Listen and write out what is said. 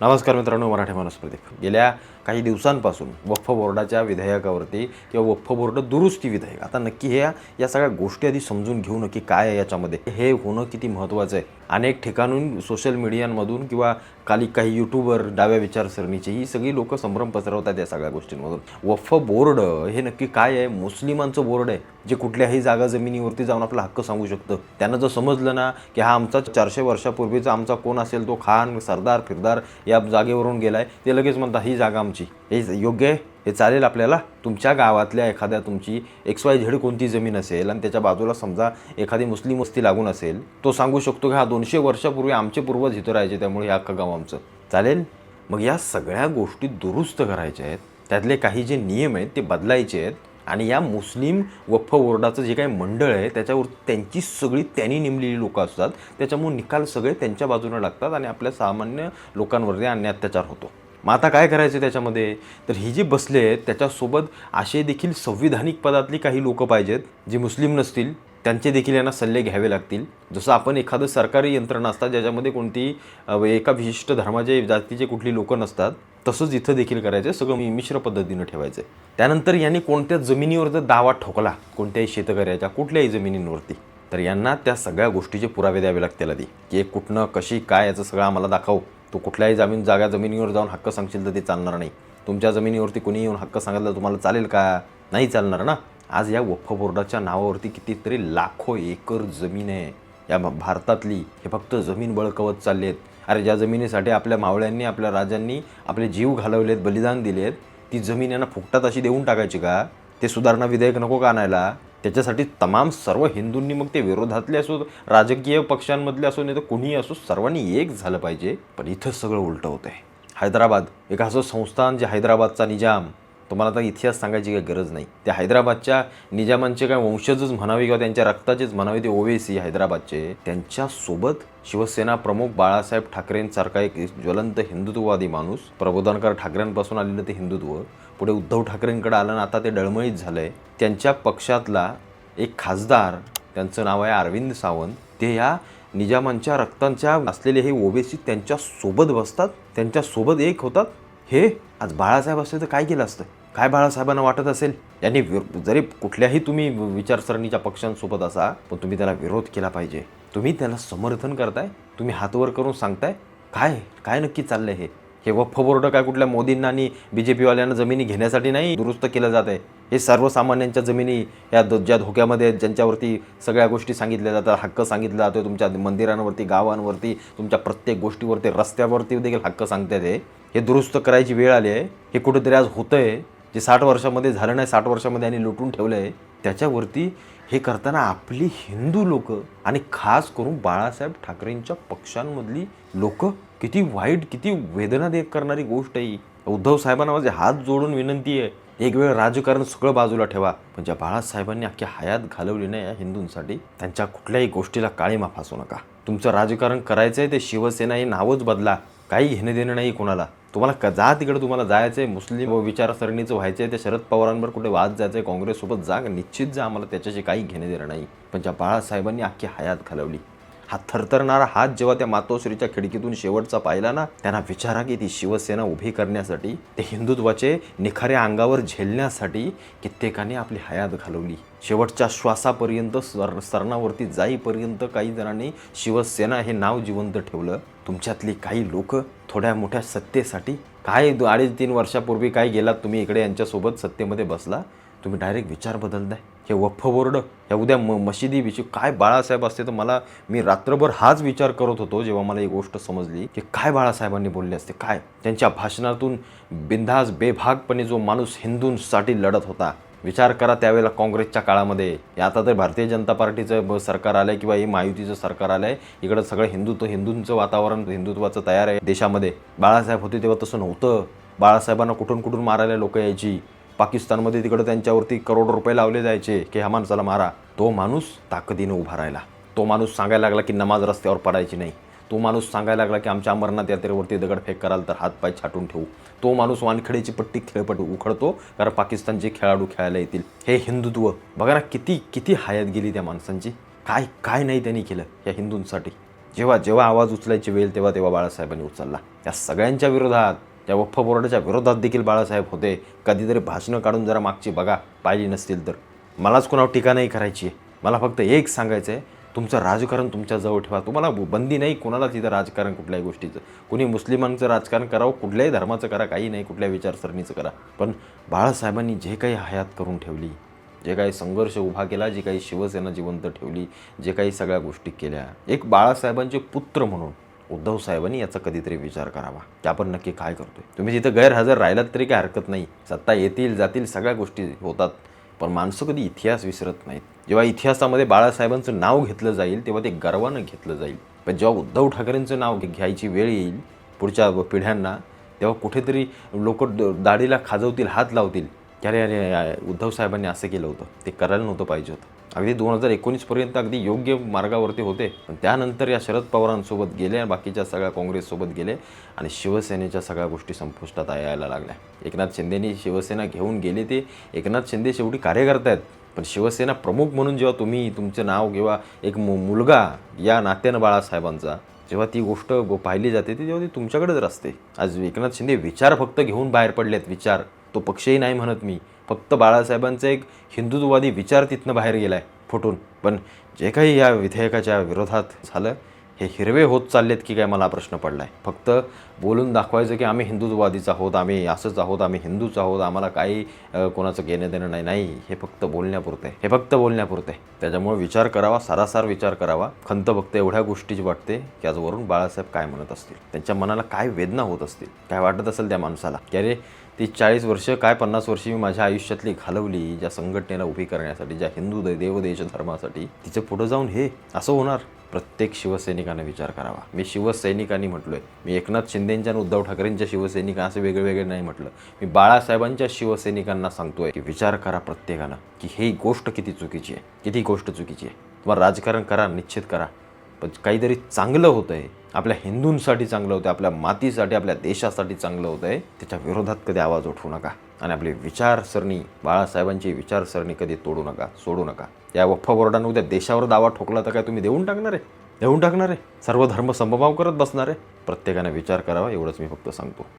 नमस्कार मित्रांनो मराठी माणूस प्रदीप गेल्या काही दिवसांपासून वक्फ बोर्डाच्या विधेयकावरती किंवा वक्फ बोर्ड दुरुस्ती विधेयक. आता नक्की हे या सगळ्या गोष्टी आधी समजून घेऊ नक्की काय आहे याच्यामध्ये. हे होणं किती महत्त्वाचं आहे? अनेक ठिकाणून सोशल मीडियांमधून किंवा खाली काही यूट्यूबर डाव्या विचारसरणीचे ही सगळी लोक संभ्रम पसरवतात या सगळ्या गोष्टींमधून. वक्फ बोर्ड हे नक्की काय आहे? मुस्लिमांचं बोर्ड आहे जे कुठल्याही जागा जमिनीवरती जाऊन आपला हक्क सांगू शकतं. त्यांना जर समजलं ना की हा आमचा चारशे वर्षापूर्वीचा आमचा कोण असेल तो खान सरदार फिरदार या जागेवरून गेलाय ते लगेच म्हणतात ही जागा आमची हे योग्य आहे हे चालेल आपल्याला. तुमच्या गावातल्या एखाद्या तुमची एक्स वाय झेड कोणती जमीन असेल आणि त्याच्या बाजूला समजा एखादी मुस्लिम वस्ती लागून असेल तो सांगू शकतो की हा दोनशे वर्षापूर्वी आमचे पूर्वज इथं राहायचे त्यामुळे हे अख्खं गाव आमचं. चालेल? मग या सगळ्या गोष्टी दुरुस्त करायच्या आहेत. त्यातले काही जे नियम आहेत ते बदलायचे आहेत. आणि या मुस्लिम वक्फ बोर्डाचं जे काही मंडळ आहे त्याच्यावर त्यांची सगळी त्यांनी नेमलेली लोकं असतात. त्याच्यामुळे निकाल सगळे त्यांच्या बाजूने लागतात आणि आपल्या सामान्य लोकांवरती अन्य अत्याचार होतो. मग आता काय करायचं त्याच्यामध्ये? तर ही जी बसले आहेत त्याच्यासोबत असे देखील संविधानिक पदातली काही लोकं पाहिजेत जी मुस्लिम नसतील त्यांचे देखील यांना सल्ले घ्यावे लागतील. जसं आपण एखादं सरकारी यंत्रणा असतात ज्याच्यामध्ये कोणती एका विशिष्ट धर्माचे जातीचे कुठली लोकं नसतात तसंच इथं देखील करायचं सगळं मी- मिश्र पद्धतीनं ठेवायचं त्यानंतर यांनी कोणत्या जमिनीवर जर दावा ठोकला कोणत्याही शेतकऱ्याच्या कुठल्याही जमिनींवरती तर यांना त्या सगळ्या गोष्टीचे पुरावे द्यावे लागतील आधी की एक कुठनं कशी काय याचं सगळं आम्हाला दाखव. तू कुठल्याही जमीन जागा जमिनीवर जाऊन हक्क सांगशील तर ते चालणार नाही. तुमच्या जमिनीवरती कुणी येऊन हक्क सांगितलं तुम्हाला चालेल का? नाही चालणार ना. आज या वक्फ बोर्डाच्या नावावरती कितीतरी लाखो एकर जमीन आहे. या भारतातली हे फक्त जमीन बळकवत चालले आहेत अरे ज्या जमिनीसाठी आपल्या मावळ्यांनी आपल्या राजांनी आपले जीव घालवलेत बलिदान दिलेत ती जमीन यांना फुकटात अशी देऊन टाकायची का? ते सुधारणा विधेयक नको का आणायला? त्याच्यासाठी तमाम सर्व हिंदूंनी मग ते विरोधातले असो राजकीय पक्षांमधले असो नाही तर कुणीही असो सर्वांनी एक झालं पाहिजे. पण इथं सगळं उलटं होतं आहे. हैदराबाद एक असं संस्थान जे हैदराबादचा निजाम तुम्हाला आता इतिहास सांगायची काही गरज नाही. त्या हैदराबादच्या निजामांचे काय वंशजच म्हणावे किंवा त्यांच्या रक्ताचेच म्हणावे ते ओवेसी हैदराबादचे. त्यांच्यासोबत शिवसेना प्रमुख बाळासाहेब ठाकरेंसारखा एक ज्वलंत हिंदुत्ववादी माणूस प्रबोधनकार ठाकरेंपासून आलेलं ते हिंदुत्व पुढे उद्धव ठाकरेंकडे आलं आणि आता ते डळमळीत झालं आहे त्यांच्या पक्षातला एक खासदार त्यांचं नाव आहे अरविंद सावंत ते या निजामांच्या रक्तांच्या असलेले हे ओबीसी त्यांच्यासोबत बसतात त्यांच्यासोबत एक होतात. हे आज बाळासाहेब असते तर काय केलं असतं? काय बाळासाहेबांना वाटत असेल? यांनी जरी कुठल्याही तुम्ही विचारसरणीच्या पक्षांसोबत असा पण तुम्ही त्याला विरोध केला पाहिजे. तुम्ही त्याला समर्थन करताय तुम्ही हातवर करून सांगताय. काय काय नक्की चाललंय हे? हे वक्फ बोर्ड काय कुठल्या मोदींना आणि बी जे पीवाल्यांना जमिनी घेण्यासाठी नाही दुरुस्त केलं जात आहे? हे सर्वसामान्यांच्या जमिनी या द- ज्या धोक्यामध्ये ज्यांच्यावरती सगळ्या गोष्टी सांगितल्या जातात हक्क सांगितले जातो तुमच्या मंदिरांवरती गावांवरती तुमच्या प्रत्येक गोष्टीवरती रस्त्यावरती देखील हक्क सांगतात हे. हे दुरुस्त करायची वेळ आली आहे. हे कुठेतरी आज होतंय. जे साठ वर्षामध्ये झालं नाही साठ वर्षामध्ये आणि लुटून ठेवलं आहे त्याच्यावरती हे करताना आपली हिंदू लोक आणि खास करून बाळासाहेब ठाकरेंच्या पक्षांमधली लोक किती वाईट किती वेदना देत करणारी गोष्ट आहे उद्धव साहेबांना माझे हात जोडून विनंती आहे एक वेळ राजकारण सगळं बाजूला ठेवा. पण ज्या बाळासाहेबांनी अख्खी हयात घालवली नाही या हिंदूंसाठी त्यांच्या कुठल्याही गोष्टीला काळीमा फासू नका. तुमचं राजकारण करायचं आहे ते शिवसेना हे नावच बदला. काही घेणं देणं नाही कोणाला. तुम्हाला क- जा तिकडे तुम्हाला जायचं आहे मुस्लिम विचारसरणीचं व्हायचं आहे त्या शरद पवारांवर कुठे वाद जायचं आहे काँग्रेससोबत जा. निश्चित जा आम्हाला त्याच्याशी काही घेणं देणं नाही. पण ज्या बाळासाहेबांनी अख्खी हयात घालवली हा थरथरणारा हात जेव्हा त्या मातोश्रीच्या खिडकीतून शेवटचा पाहिला ना त्यांना विचारा की ती शिवसेना उभी करण्यासाठी ते हिंदुत्वाचे निखाऱ्या अंगावर झेलण्यासाठी कित्येकाने आपली हयात घालवली. शेवटच्या श्वासापर्यंत सर सरणावरती जाईपर्यंत काही जणांनी शिवसेना हे नाव जिवंत ठेवलं. तुमच्यातली काही लोक थोड्या मोठ्या सत्तेसाठी काय अडीच तीन वर्षापूर्वी काय गेलात तुम्ही इकडे यांच्यासोबत सत्तेमध्ये बसला? तुम्ही डायरेक्ट विचार बदलताय. हे वक्फ बोर्ड या उद्या म मशिदी काय बाळासाहेब असते तर मला मी रात्रभर हाच विचार करत होतो जेव्हा मला ही गोष्ट समजली की काय बाळासाहेबांनी बोलले असते काय? त्यांच्या भाषणातून बिंधास बेभागपणे जो माणूस हिंदूंसाठी लढत होता विचार करा त्यावेळेला काँग्रेसच्या काळामध्ये. आता तर भारतीय जनता पार्टीचं ब- सरकार आलंय किंवा हे महायुतीचं सरकार आलंय इकडं सगळं हिंदुत्व हिंदूंचं वातावरण हिंदुत्वाचं तयार आहे देशामध्ये. बाळासाहेब होते तेव्हा तसं नव्हतं. बाळासाहेबांना कुठून कुठून मारायला लोक यायची. पाकिस्तानमध्ये तिकडं त्यांच्यावरती करोड रुपये लावले जायचे की ह्या माणसाला मारा. तो माणूस ताकदीनं उभा राहिला. तो माणूस सांगायला लागला की नमाज रस्त्यावर पडायची नाही. तो माणूस सांगायला लागला की आमच्या अमरनाथ यात्रेवरती दगडफेक कराल तर हातपाय छाटून ठेवू. तो माणूस वानखेडेची पट्टी खेळपट उखडतो कारण पाकिस्तानचे खेळाडू खेळायला येतील. हे हिंदुत्व. बघा ना किती किती हयात गेली त्या माणसांची. काय काय नाही त्यांनी केलं या हिंदूंसाठी. जेव्हा जेव्हा आवाज उचलायची वेळ तेव्हा तेव्हा बाळासाहेबांनी उचलला. या सगळ्यांच्या विरोधात त्या वक्फ बोर्डाच्या विरोधात देखील बाळासाहेब होते. कधीतरी भाषणं काढून जरा मागची बघा पाहिली नसतील तर. मलाच कोणावर टीका नाही करायची आहे. मला फक्त एक सांगायचं आहे तुमचं राजकारण तुमच्याजवळ ठेवा. तुम्हाला बंदी नाही कोणाला तिथं राजकारण कुठल्याही गोष्टीचं. कुणी मुस्लिमांचं राजकारण करावं कुठल्याही धर्माचं करा काही नाही कुठल्या विचारसरणीचं करा. पण बाळासाहेबांनी जे काही हयात करून ठेवली जे काही संघर्ष उभा केला जी काही शिवसेना जिवंत ठेवली जे काही सगळ्या गोष्टी केल्या एक बाळासाहेबांचे पुत्र म्हणून उद्धव साहेबांनी याचा कधीतरी विचार करावा. की आपण नक्की काय करतोय? तुम्ही तिथं गैरहजर राहिलात तरी काही हरकत नाही. सत्ता येतील जातील सगळ्या गोष्टी होतात. पण माणसं कधी इतिहास विसरत नाहीत. जेव्हा इतिहासामध्ये बाळासाहेबांचं नाव घेतलं जाईल तेव्हा ते गर्वानं घेतलं जाईल. पण जेव्हा उद्धव ठाकरेंचं नाव घे- घ्यायची वेळ येईल पुढच्या पिढ्यांना तेव्हा कुठेतरी लोक दाढीला खाजवतील हात लावतील. की अरे अरे, उद्धव साहेबांनी असं केलं होतं. ते करायला नव्हतं पाहिजे होतं. अगदी दोन हजार एकोणीसपर्यंत अगदी योग्य मार्गावरती होते. पण त्यानंतर या शरद पवारांसोबत गेले आणि बाकीच्या सगळ्या काँग्रेससोबत गेले आणि शिवसेनेच्या सगळ्या गोष्टी संपुष्टात यायला लागल्या. एकनाथ शिंदेनी शिवसेना घेऊन गेले ते. एकनाथ शिंदे शेवटी कार्यकर्ता आहेत. पण शिवसेना प्रमुख म्हणून जेव्हा तुम्ही तुमचं नाव किंवा एक मु मुलगा या नात्यानं बाळासाहेबांचा जेव्हा ती गोष्ट पाहिली जाते ती तेव्हा ती तुमच्याकडेच असते. आज एकनाथ शिंदे विचार फक्त घेऊन बाहेर पडलेत. विचार तो पक्षही नाही म्हणत मी. फक्त बाळासाहेबांचा एक हिंदुत्ववादी विचार तिथनं बाहेर गेलाय फुटून. पण जे काही या विधेयकाच्या विरोधात झालं हे हिरवे होत चाललेत की काय मला प्रश्न पडला आहे फक्त बोलून दाखवायचं की आम्ही हिंदुत्ववादीच आहोत आम्ही असंच आहोत आम्ही हिंदूच आहोत आम्हाला काही कोणाचं घेणं देणं नाही नाही. हे फक्त बोलण्यापुरतं. आहे हे फक्त बोलण्यापुरतं. आहे त्याच्यामुळे विचार करावा सारासार विचार करावा. खंत फक्त एवढ्या गोष्टीची वाटते की आजवरून बाळासाहेब काय म्हणत असतील? त्यांच्या मनाला काय वेदना होत असतील? काय वाटत असेल त्या माणसाला? की अरे ती चाळीस वर्ष काय पन्नास वर्ष मी माझ्या आयुष्यातली घालवली ज्या संघटनेला उभी करण्यासाठी ज्या हिंदू देवदेश धर्मासाठी तिचं पुढं जाऊन हे असं होणार. प्रत्येक शिवसैनिकाने विचार करावा. मी शिवसैनिकांनी म्हटलोय. मी एकनाथ शिंदेंच्या आणि उद्धव ठाकरेंच्या शिवसैनिका असं वेगळे वेगळे नाही म्हटलं. मी बाळासाहेबांच्या शिवसैनिकांना सांगतोय की विचार करा प्रत्येकानं की ही गोष्ट किती चुकीची आहे. किती गोष्ट चुकीची आहे. तुम्हाला राजकारण करा निश्चित करा. पण काहीतरी चांगलं होतं आहे आपल्या हिंदूंसाठी चांगलं होतं आपल्या मातीसाठी आपल्या देशासाठी चांगलं होतं आहे त्याच्या विरोधात कधी आवाज उठवू नका आणि आपली विचारसरणी बाळासाहेबांची विचारसरणी कधी तोडू नका सोडू नका. या वफ्फा बोर्डानं उद्या देशावर दावा ठोकला तर काय तुम्ही देऊन टाकणार आहे? देऊन टाकणार आहे? सर्व धर्म समभाव करत बसणार आहे? प्रत्येकाने विचार करावा एवढंच मी फक्त सांगतो.